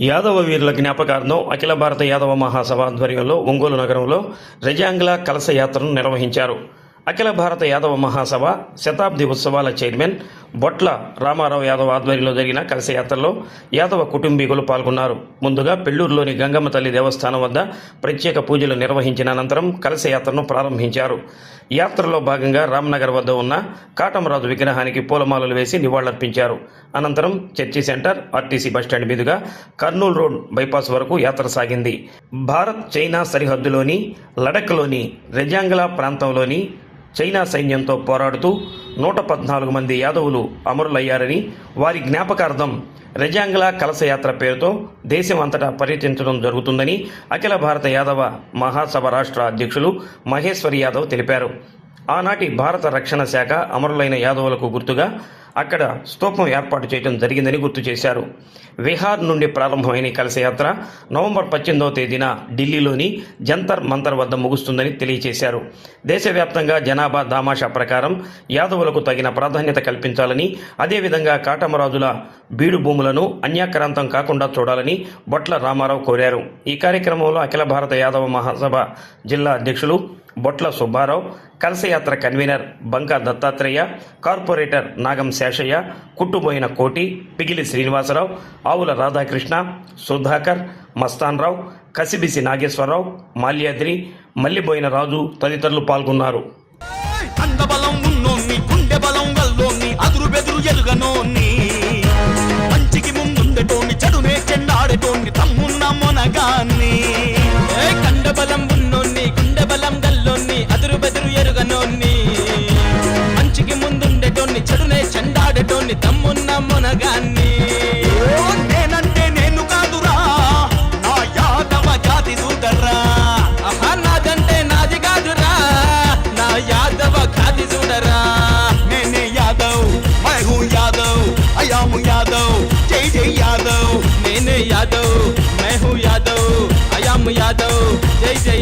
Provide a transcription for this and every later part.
యాదవ వీరుల జ్ఞాపకార్థం అఖిల భారత యాదవ మహాసభ ఆధ్వర్యంలో ఒంగోలు నగరంలో రజాంగ్ల కలస యాత్రను నిర్వహించారు. అఖిల భారత యాదవ మహాసభ శతాబ్ది ఉత్సవాల చైర్మన్ బొట్ల రామారావు యాదవ్ ఆధ్వర్యంలో జరిగిన కలశయాత్రలో యాదవ కుటుంబీకులు పాల్గొన్నారు. ముందుగా పెళ్ళూరులోని గంగమ్మ తల్లి దేవస్థానం వద్ద ప్రత్యేక పూజలు నిర్వహించిన అనంతరం కలశయాత్రను ప్రారంభించారు. యాత్రలో భాగంగా రామ్నగర్ వద్ద ఉన్న కాటమరాజు విగ్రహానికి పూలమాలలు వేసి నివాళులర్పించారు. అనంతరం చర్చి సెంటర్ ఆర్టీసీ బస్టాండ్ మీదుగా కర్నూలు రోడ్ బైపాస్ వరకు యాత్ర సాగింది. భారత్ చైనా సరిహద్దులోని లడఖ్లోని రెజాంగ్లా ప్రాంతంలోని చైనా సైన్యంతో పోరాడుతూ నూట పద్నాలుగు మంది యాదవులు అమరులయ్యారని వారి జ్ఞాపకార్థం రజాంగ్లా కలశయాత్ర పేరుతో దేశం అంతటా పర్యటించడం జరుగుతుందని అఖిల భారత యాదవ మహాసభ రాష్ట్ర అధ్యక్షులు మహేశ్వరి యాదవ్ తెలిపారు. ఆనాటి భారత రక్షణ శాఖ అమరులైన యాదవులకు గుర్తుగా అక్కడ స్తూపం ఏర్పాటు చేయడం జరిగిందని గుర్తు చేశారు. విహార్ నుండి ప్రారంభమైన కలశయాత్ర నవంబర్ పద్దెనిమిదవ తేదీన ఢిల్లీలోని జంతర్ మంతర్ వద్ద ముగుస్తుందని తెలియజేశారు దేశవ్యాప్తంగా జనాభా దామాషా ప్రకారం యాదవులకు తగిన ప్రాధాన్యత కల్పించాలని అదేవిధంగా కాటమరాజుల బీడు భూములను అన్యాక్రాంతం కాకుండా చూడాలని బొట్ల రామారావు కోరారు. ఈ కార్యక్రమంలో అఖిల భారత యాదవ మహాసభ జిల్లా అధ్యక్షులు బొట్ల సుబ్బారావు కలశయాత్ర కన్వీనర్ బంకా దత్తాత్రేయ కార్పొరేటర్ నాగం శేషయ్య కుట్టుబోయిన కోటి పిగిలి శ్రీనివాసరావు ఆవుల రాధాకృష్ణ సుధాకర్ మస్తాన్రావు కసిబిసి నాగేశ్వరరావు మాల్యాద్రి మల్లిబోయిన రాజు తదితరులు పాల్గొన్నారు. కండబలం అని తమ్మున్న మునగాన్ని. నేనంటే నేను కాదురా నా యాదవ జాతి చూడరా నాదంటే నాది కాదురా నా యాదవ ఖాతి చూడరా నేనే యాదవ్ మహు యాదవ్ అయాము యాదవ్ జై జై యాదవ్. నేనే యాదవ్ మహు యాదవ్ అయాము యాదవ్ జై జై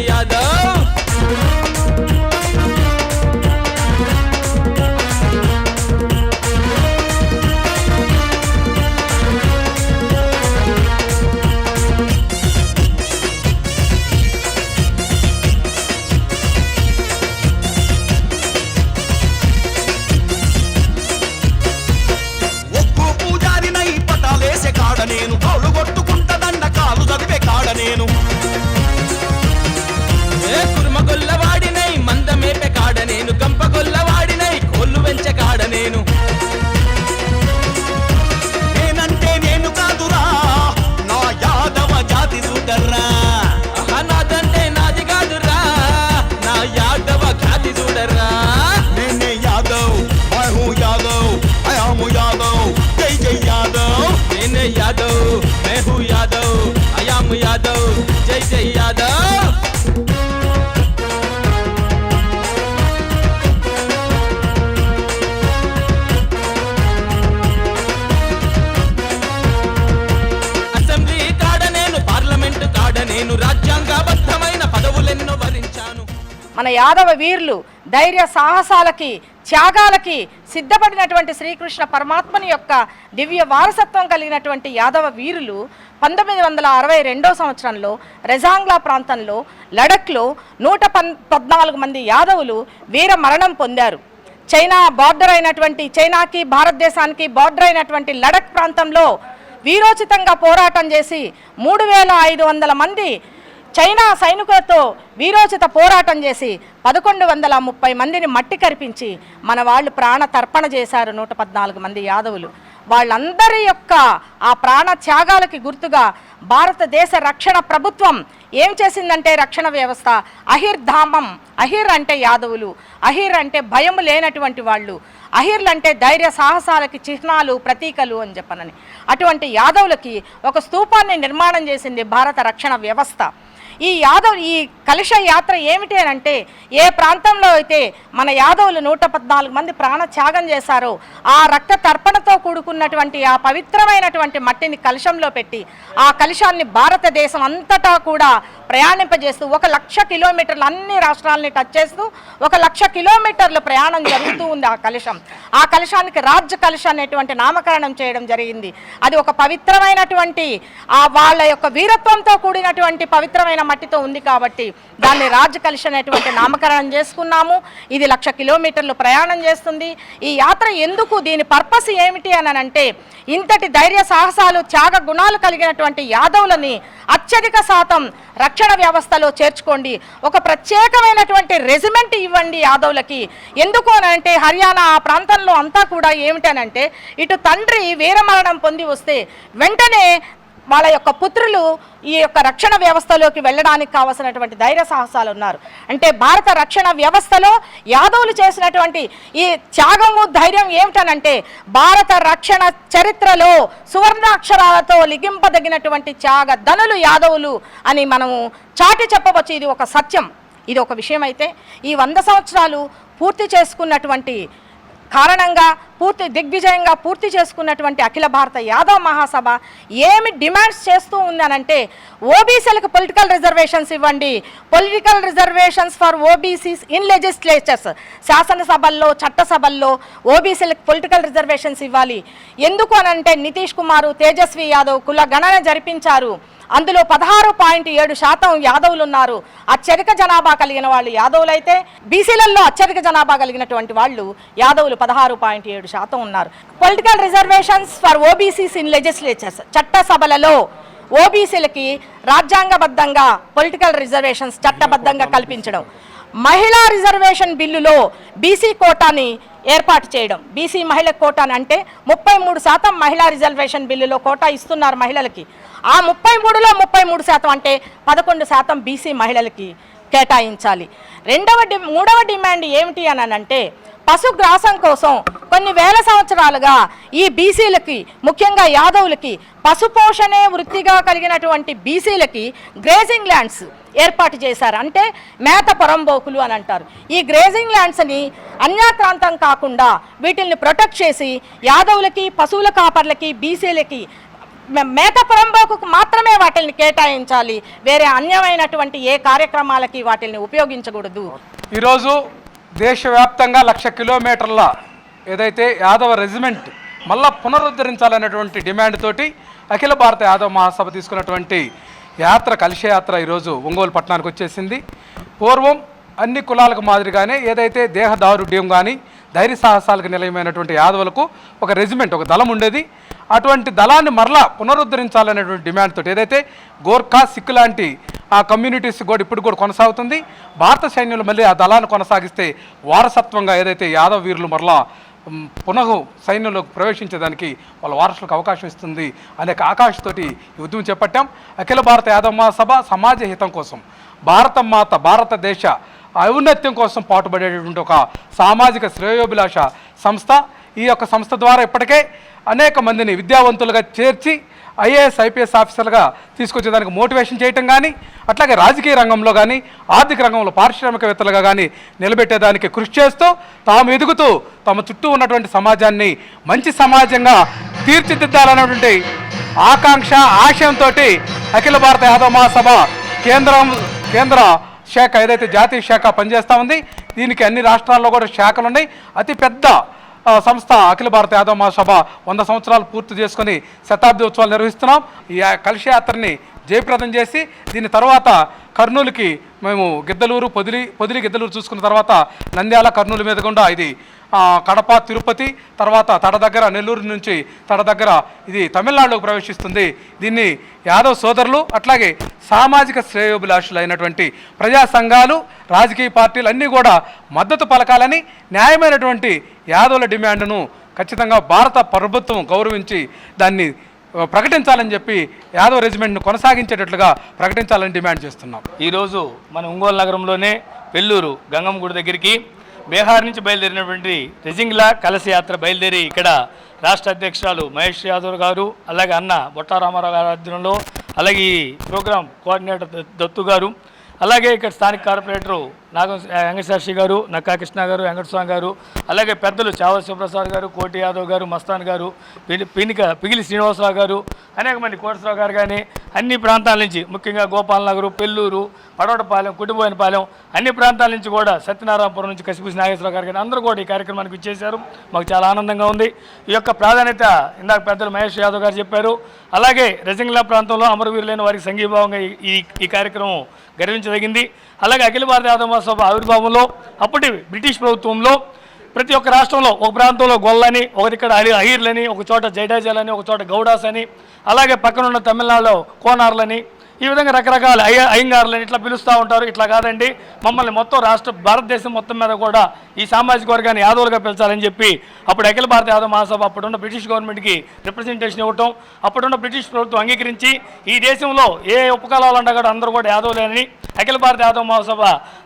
నేనే యాదవ్ मैं हूँ यादव अयाम यादव जय जय यादव అసెంబ్లీ కాడ నేను పార్లమెంటు కాడ నేను రాజ్యాంగబద్ధమైన పదవులెన్నో వరించాను మన యాదవ వీరులు ధైర్య సాహసాలకి త్యాగాలకి సిద్ధపడినటువంటి శ్రీకృష్ణ పరమాత్మని యొక్క దివ్య వారసత్వం కలిగినటువంటి యాదవ వీరులు పంతొమ్మిది వందల అరవై రెండో సంవత్సరంలో రెజాంగ్లా ప్రాంతంలో లడఖ్లో నూట పన్ పద్నాలుగు మంది యాదవులు వీర మరణం పొందారు. చైనా బార్డర్ అయినటువంటి చైనాకి భారతదేశానికి బార్డర్ అయినటువంటి లడఖ్ ప్రాంతంలో వీరోచితంగా పోరాటం చేసి మూడు వేల ఐదు వందల మంది చైనా సైనికులతో వీరోచిత పోరాటం చేసి పదకొండు వందల ముప్పై మందిని మట్టి కరిపించి మన వాళ్ళు ప్రాణ తర్పణ చేశారు నూట పద్నాలుగు మంది యాదవులు. వాళ్ళందరి యొక్క ఆ ప్రాణ త్యాగాలకి గుర్తుగా భారతదేశ రక్షణ ప్రభుత్వం ఏం చేసిందంటే రక్షణ వ్యవస్థ. అహిర్ ధామం అహిర్ అంటే యాదవులు అహిర్ అంటే భయం లేనటువంటి వాళ్ళు అహిర్లు అంటే ధైర్య సాహసాలకి చిహ్నాలు ప్రతీకలు అని చెప్పనని. అటువంటి యాదవులకి ఒక స్తూపాన్ని నిర్మాణం చేసింది భారత రక్షణ వ్యవస్థ. ఈ యాదవ్ ఈ కలుష యాత్ర ఏమిటి అని అంటే ఏ ప్రాంతంలో అయితే మన యాదవులు నూట పద్నాలుగు మంది ప్రాణ త్యాగం చేశారో ఆ రక్త తర్పణతో కూడుకున్నటువంటి ఆ పవిత్రమైనటువంటి మట్టిని కలుషంలో పెట్టి ఆ కలుషాన్ని భారతదేశం అంతటా కూడా ప్రయాణింపజేస్తూ ఒక లక్ష కిలోమీటర్లు అన్ని రాష్ట్రాలని టచ్ చేస్తూ ఒక లక్ష కిలోమీటర్లు ప్రయాణం జరుగుతూ ఉంది ఆ కలుషం. ఆ కలుషానికి రాజ్య కలుష అనేటువంటి నామకరణం చేయడం జరిగింది. అది ఒక పవిత్రమైనటువంటి ఆ వాళ్ళ యొక్క వీరత్వంతో కూడినటువంటి పవిత్రమైన మట్టితో ఉంది కాబట్టి దాన్ని రాజ్య కలిషి అనేటువంటి నామకరణం చేసుకున్నాము. ఇది లక్ష కిలోమీటర్లు ప్రయాణం చేస్తుంది. ఈ యాత్ర ఎందుకు దీని పర్పస్ ఏమిటి అని అంటే ఇంతటి ధైర్య సాహసాలు త్యాగ గుణాలు కలిగినటువంటి యాదవులని అత్యధిక శాతం రక్షణ వ్యవస్థలో చేర్చుకోండి. ఒక ప్రత్యేకమైనటువంటి రెజిమెంట్ ఇవ్వండి యాదవులకి. ఎందుకు అంటే హర్యానా ఆ ప్రాంతంలో అంతా కూడా ఏమిటనంటే ఇటు తండ్రి వీరమరణం పొంది వస్తే వెంటనే వాళ్ళ యొక్క పుత్రులు ఈ యొక్క రక్షణ వ్యవస్థలోకి వెళ్ళడానికి కావలసినటువంటి ధైర్య సాహసాలు ఉన్నారు అంటే భారత రక్షణ వ్యవస్థలో యాదవులు చేసినటువంటి ఈ త్యాగము ధైర్యం ఏమిటనంటే భారత రక్షణ చరిత్రలో సువర్ణాక్షరాలతో లిగింపదగినటువంటి త్యాగ ధనులు యాదవులు అని మనము చాటి చెప్పవచ్చు. ఇది ఒక సత్యం. ఇది ఒక విషయం అయితే ఈ వంద సంవత్సరాలు పూర్తి చేసుకున్నటువంటి కారణంగా పూర్తి దిగ్విజయంగా పూర్తి చేసుకున్నటువంటి అఖిల భారత యాదవ్ మహాసభ ఏమి డిమాండ్స్ చేస్తూ ఉందనంటే ఓబీసీలకు పొలిటికల్ రిజర్వేషన్స్ ఇవ్వండి. Political reservations for OBCs in legislatures. శాసనసభల్లో చట్టసభల్లో ఓబీసీలకు పొలిటికల్ రిజర్వేషన్స్ ఇవ్వాలి. ఎందుకు అనంటే నితీష్ కుమార్ తేజస్వి యాదవ్ కుల గణన జరిపించారు. అందులో పదహారు పాయింట్ ఏడు శాతం యాదవులు ఉన్నారు. అత్యధిక జనాభా కలిగిన వాళ్ళు యాదవులు అయితే బీసీలలో అత్యధిక జనాభా కలిగినటువంటి వాళ్ళు యాదవులు పదహారు పాయింట్ ఏడు శాతం ఉన్నారు. Political reservations for OBCs in legislatures చట్టసభలలో ఓబీసీలకి రాజ్యాంగబద్ధంగా పొలిటికల్ రిజర్వేషన్స్ చట్టబద్ధంగా కల్పించడం. మహిళా రిజర్వేషన్ బిల్లులో బీసీ కోటాని ఏర్పాటు చేయడం. బీసీ మహిళ కోటాని అంటే ముప్పై మూడు శాతం మహిళా రిజర్వేషన్ బిల్లులో కోటా ఇస్తున్నారు మహిళలకి. ఆ ముప్పై మూడులో ముప్పై మూడు శాతం అంటే పదకొండు శాతం బీసీ మహిళలకి కేటాయించాలి. రెండవ డి మూడవ డిమాండ్ ఏమిటి అని అంటే పశుగ్రాసం కోసం కొన్ని వేల సంవత్సరాలుగా ఈ బీసీలకి ముఖ్యంగా యాదవులకి పశుపోషణే వృత్తిగా కలిగినటువంటి బీసీలకి గ్రేజింగ్ ల్యాండ్స్ ఏర్పాటు చేశారు. అంటే మేత పొరంబోకులు అని అంటారు. ఈ గ్రేజింగ్ ల్యాండ్స్ని అన్యాక్రాంతం కాకుండా వీటిల్ని ప్రొటెక్ట్ చేసి యాదవులకి పశువుల కాపర్లకి బీసీలకి మేత పొరంబోకు మాత్రమే వాటిని కేటాయించాలి. వేరే అన్యమైనటువంటి ఏ కార్యక్రమాలకి వాటిని ఉపయోగించకూడదు. ఈరోజు దేశవ్యాప్తంగా లక్ష కిలోమీటర్ల ఏదైతే యాదవ రెజిమెంట్ మళ్ళా పునరుద్ధరించాలనేటువంటి డిమాండ్ తోటి అఖిల భారత యాదవ మహాసభ తీసుకున్నటువంటి యాత్ర కలిశయాత్ర ఈరోజు ఒంగోలు పట్టణానికి వచ్చేసింది. పూర్వం అన్ని కులాలకు మాదిరిగానే ఏదైతే దేహదారుఢ్యం కానీ ధైర్య సాహసాలకు నిలయమైనటువంటి యాదవులకు ఒక రెజిమెంట్ ఒక దళం ఉండేది. అటువంటి దళాన్ని మరలా పునరుద్ధరించాలనేటువంటి డిమాండ్ తోటి ఏదైతే గోర్ఖా సిక్ లాంటి ఆ కమ్యూనిటీస్ కూడా ఇప్పుడు కూడా కొనసాగుతుంది. భారత సైన్యులు మళ్ళీ ఆ దళాన్ని కొనసాగిస్తే వారసత్వంగా ఏదైతే యాదవ వీరులు మరలా పునః సైన్యంలోకి ప్రవేశించడానికి వాళ్ళ వారసులకు అవకాశం ఇస్తుంది అనేక ఆకాశతోటి ఈ ఉద్యమం చేపట్టాం. అఖిల భారత యాదవ మహాసభ సమాజ హితం కోసం భారత మాత భారతదేశ ఔన్నత్యం కోసం పాటుపడేటటువంటి ఒక సామాజిక శ్రేయోభిలాష సంస్థ. ఈ యొక్క సంస్థ ద్వారా ఇప్పటికే అనేక మందిని విద్యావంతులుగా చేర్చి ఐఏఎస్ ఐపీఎస్ ఆఫీసర్లుగా తీసుకొచ్చేదానికి మోటివేషన్ చేయటం కానీ అట్లాగే రాజకీయ రంగంలో కానీ ఆర్థిక రంగంలో పారిశ్రామికవేత్తలుగా కానీ నిలబెట్టేదానికి కృషి చేస్తూ తాము ఎదుగుతూ తమ చుట్టూ ఉన్నటువంటి సమాజాన్ని మంచి సమాజంగా తీర్చిదిద్దాలనేటువంటి ఆకాంక్ష ఆశయంతో అఖిల భారత యాదవ మహాసభ కేంద్రం కేంద్ర శాఖ ఏదైతే జాతీయ శాఖ పనిచేస్తూ ఉంది దీనికి అన్ని రాష్ట్రాల్లో కూడా శాఖలు ఉన్నాయి అతిపెద్ద సంస్థ అఖిల భారత యాదవ మహాసభ వంద సంవత్సరాలు పూర్తి చేసుకొని శతాబ్ది ఉత్సవాలు నిర్వహిస్తున్నాం. ఈ ఆ యాత్రని జయప్రదం చేసి దీని తర్వాత కర్నూలుకి మేము గిద్దలూరు పొదిలి పొదిలి గిద్దలూరు చూసుకున్న తర్వాత నంద్యాల కర్నూలు మీద గుండా ఇది కడప తిరుపతి తర్వాత తడ దగ్గర నెల్లూరు నుంచి తడ దగ్గర ఇది తమిళనాడులోకి ప్రవేశిస్తుంది. దీన్ని యాదవ్ సోదరులు అట్లాగే సామాజిక శ్రేయోభిలాషులు అయినటువంటి ప్రజా సంఘాలు రాజకీయ పార్టీలు అన్నీ కూడా మద్దతు పలకాలని న్యాయమైనటువంటి యాదవుల డిమాండ్ను ఖచ్చితంగా భారత ప్రభుత్వం గౌరవించి దాన్ని ప్రకటించాలని చెప్పి యాదవ్ రెజిమెంట్ను కొనసాగించేటట్లుగా ప్రకటించాలని డిమాండ్ చేస్తున్నాం. ఈరోజు మన ఒంగోలు నగరంలోనే వెల్లూరు గంగమ్మ గుడి దగ్గరికి బీహార్ నుంచి బయలుదేరినటువంటి రెజింగ్లా కలశయాత్ర బయలుదేరి ఇక్కడ రాష్ట్ర అధ్యక్షురాలు మహేష్ యాదవ్ గారు అలాగే అన్న బొట్టారామారావు గారి ఆధ్వర్యంలో అలాగే ఈ ప్రోగ్రాం కోఆర్డినేటర్ దత్తు గారు అలాగే ఇక్కడ స్థానిక కార్పొరేటరు నాగం వెంకటశాస్త్రి గారు నక్కా కృష్ణ గారు వెంకటస్వామి గారు అలాగే పెద్దలు చావల్ శివప్రసాద్ గారు కోటి యాదవ్ గారు మస్తాన్ గారు పినిక పిగిలి శ్రీనివాసరావు గారు అనేక మంది కోటేశ్వరరావు గారు కానీ అన్ని ప్రాంతాల నుంచి ముఖ్యంగా గోపాలనగరు పెళ్ళూరు పెల్లూరు పడవటపాలెం కుటుంబోయినపాలెం అన్ని ప్రాంతాల నుంచి కూడా సత్యనారాయణపురం నుంచి కసిపూసి నాగేశ్వరరావు గారు కానీ అందరూ కూడా ఈ కార్యక్రమానికి ఇచ్చేశారు మాకు చాలా ఆనందంగా ఉంది. ఈ యొక్క ప్రాధాన్యత ఇందాక పెద్దలు మహేష్ యాదవ్ గారు చెప్పారు. అలాగే రజంగ్లా ప్రాంతంలో అమరవీరులైన వారికి సంఘీభావంగా ఈ- ఈ ఈ కార్యక్రమం గర్వించదగింది. అలాగే అఖిల భారత యాదవ శాసనసభ ఆవిర్భావంలో అప్పటి బ్రిటిష్ ప్రభుత్వంలో ప్రతి ఒక్క రాష్ట్రంలో ఒక ప్రాంతంలో గొల్లని ఒకటి ఇక్కడ అహీర్లని ఒక చోట జైడాజాలని ఒక చోట గౌడాస్ అని అలాగే పక్కనున్న తమిళనాడులో కోనార్లని ఈ విధంగా రకరకాల అయ్య అయ్యంగారులని ఇట్లా పిలుస్తూ ఉంటారు. ఇట్లా కాదండి. మమ్మల్ని మొత్తం రాష్ట్ర భారతదేశం మొత్తం మీద కూడా ఈ సామాజిక వర్గాన్ని యాదవులుగా పిలిచాలని చెప్పి అప్పుడు అఖిల భారత యాదవ మహాసభ అప్పుడున్న బ్రిటిష్ గవర్నమెంట్కి రిప్రజెంటేషన్ ఇవ్వటం అప్పుడున్న బ్రిటిష్ ప్రభుత్వం అంగీకరించి ఈ దేశంలో ఏ ఉపకాలాలు ఉన్నా కూడా అందరూ కూడా యాదవులేనని అఖిల భారత యాదవ మహాసభ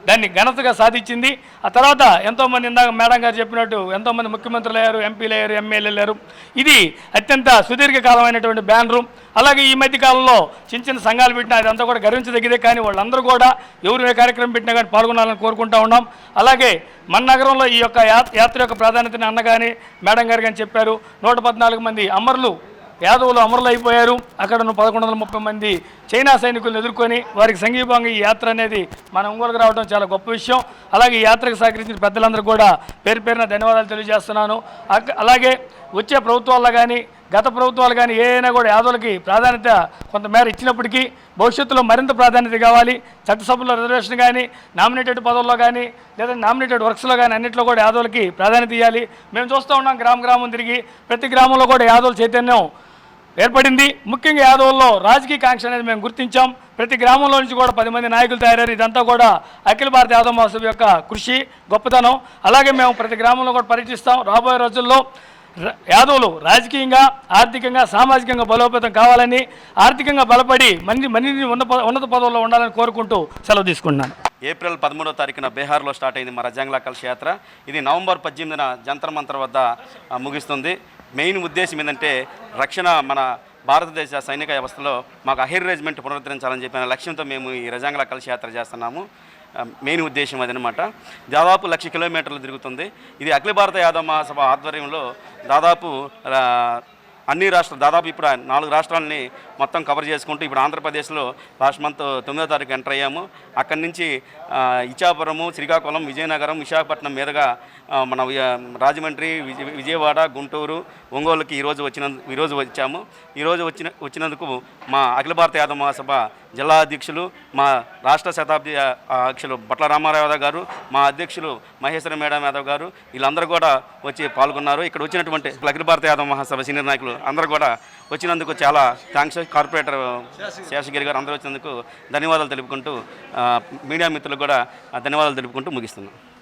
దాన్ని ఘనతగా సాధించింది. ఆ తర్వాత ఎంతోమంది ఇందాక మేడం గారు చెప్పినట్టు ఎంతోమంది ముఖ్యమంత్రులు అయ్యారు ఎంపీలు అయ్యారు ఎమ్మెల్యేలు అయ్యారు. ఇది అత్యంత సుదీర్ఘకాలమైనటువంటి బ్యానరు. అలాగే ఈ మధ్య కాలంలో చిన్న చిన్న సంఘాలు పెట్టినా అదంతా కూడా గర్వించదగ్గదే కానీ వాళ్ళందరూ కూడా ఎవరు ఏ కార్యక్రమం పెట్టినా కానీ పాల్గొనాలని కోరుకుంటా ఉన్నాం. అలాగే మన నగరంలో ఈ యొక్క యాత్ర యొక్క ప్రాధాన్యతని అన్న కానీ మేడం గారు కానీ చెప్పారు. నూట పద్నాలుగు మంది అమరులు యాదవులు అమరులు అయిపోయారు అక్కడ పదకొండు వందల ముప్పై మంది చైనా సైనికులను ఎదుర్కొని వారికి సంఘీభావంగా ఈ యాత్ర అనేది మన ఒంగోలుకు రావడం చాలా గొప్ప విషయం. అలాగే ఈ యాత్రకు సహకరించిన పెద్దలందరూ కూడా పేరు పేరున ధన్యవాదాలు తెలియజేస్తున్నాను. అలాగే వచ్చే ప్రభుత్వాల్లో కానీ గత ప్రభుత్వాలు కానీ ఏదైనా కూడా యాదవులకి ప్రాధాన్యత కొంతమేర ఇచ్చినప్పటికీ భవిష్యత్తులో మరింత ప్రాధాన్యత కావాలి. చట్టసభలో రిజర్వేషన్ కానీ నామినేటెడ్ పదవుల్లో కానీ లేదా నామినేటెడ్ వర్క్స్లో కానీ అన్నింటిలో కూడా యాదవులకి ప్రాధాన్యత ఇవ్వాలి మేము చూస్తూ ఉన్నాం గ్రామ గ్రామం తిరిగి. ప్రతి గ్రామంలో కూడా యాదవుల చైతన్యం ఏర్పడింది. ముఖ్యంగా యాదవుల్లో రాజకీయ కాంక్ష అనేది మేము గుర్తించాం. ప్రతి గ్రామంలో నుంచి కూడా పది మంది నాయకులు తయారయ్యారు. ఇదంతా కూడా అఖిల భారత యాదవ మహోత్సవ్ యొక్క కృషి గొప్పతనం. అలాగే మేము ప్రతి గ్రామంలో కూడా పర్యటిస్తాం. రాబోయే రోజుల్లో యాదవులు రాజకీయంగా ఆర్థికంగా సామాజికంగా బలోపేతం కావాలని ఆర్థికంగా బలపడి మంది మంది ఉన్న ఉన్నత పదవుల్లో ఉండాలని కోరుకుంటూ సెలవు తీసుకుంటున్నాను. ఏప్రిల్ పదమూడో తారీఖున బీహార్లో స్టార్ట్ అయింది మా జంగ్లా కలశ యాత్ర. ఇది నవంబర్ పద్దెనిమిదిన జంతర్ మంతర్ వద్ద ముగిస్తుంది. మెయిన్ ఉద్దేశం ఏంటంటే రక్షణ మన భారతదేశ సైనిక వ్యవస్థలో మాకు అహిర్ రెజిమెంట్ పునరుద్ధరించాలని చెప్పిన లక్ష్యంతో మేము ఈ రజాంగల కలిసి యాత్ర చేస్తున్నాము. మెయిన్ ఉద్దేశం అదనమాట. దాదాపు లక్ష కిలోమీటర్లు తిరుగుతుంది. ఇది అఖిల భారత యాదవ మహాసభ ఆధ్వర్యంలో దాదాపు అన్ని రాష్ట్రాలు దాదాపు ఇప్పుడు నాలుగు రాష్ట్రాలని మొత్తం కవర్ చేసుకుంటూ ఇప్పుడు ఆంధ్రప్రదేశ్లో లాస్ట్ మంత్ తొమ్మిదో తారీఖు ఎంటర్ అయ్యాము. అక్కడి నుంచి ఇచ్చాపురము శ్రీకాకుళం విజయనగరం విశాఖపట్నం మీదుగా మన రాజమండ్రి విజయ విజయవాడ గుంటూరు ఒంగోలుకి ఈరోజు వచ్చిన ఈరోజు వచ్చాము. ఈరోజు వచ్చిన వచ్చినందుకు మా అఖిల భారత యాదవ మహాసభ జిల్లా అధ్యక్షులు మా రాష్ట్ర శతాబ్ది అధ్యక్షులు బట్ల రామారావు యాదవ్ గారు మా అధ్యక్షులు మహేశ్వర మేడం యాదవ్ గారు వీళ్ళందరూ కూడా వచ్చి పాల్గొన్నారు. ఇక్కడ వచ్చినటువంటి అఖిల భారత యాదవ్ మహాసభ సీనియర్ నాయకులు అందరూ కూడా వచ్చినందుకు చాలా థ్యాంక్స్ కార్పొరేటర్ శేషగిరి గారు అందరూ వచ్చినందుకు ధన్యవాదాలు తెలుపుకుంటూ మీడియా మిత్రులకు కూడా ధన్యవాదాలు తెలుపుకుంటూ ముగిస్తున్నాను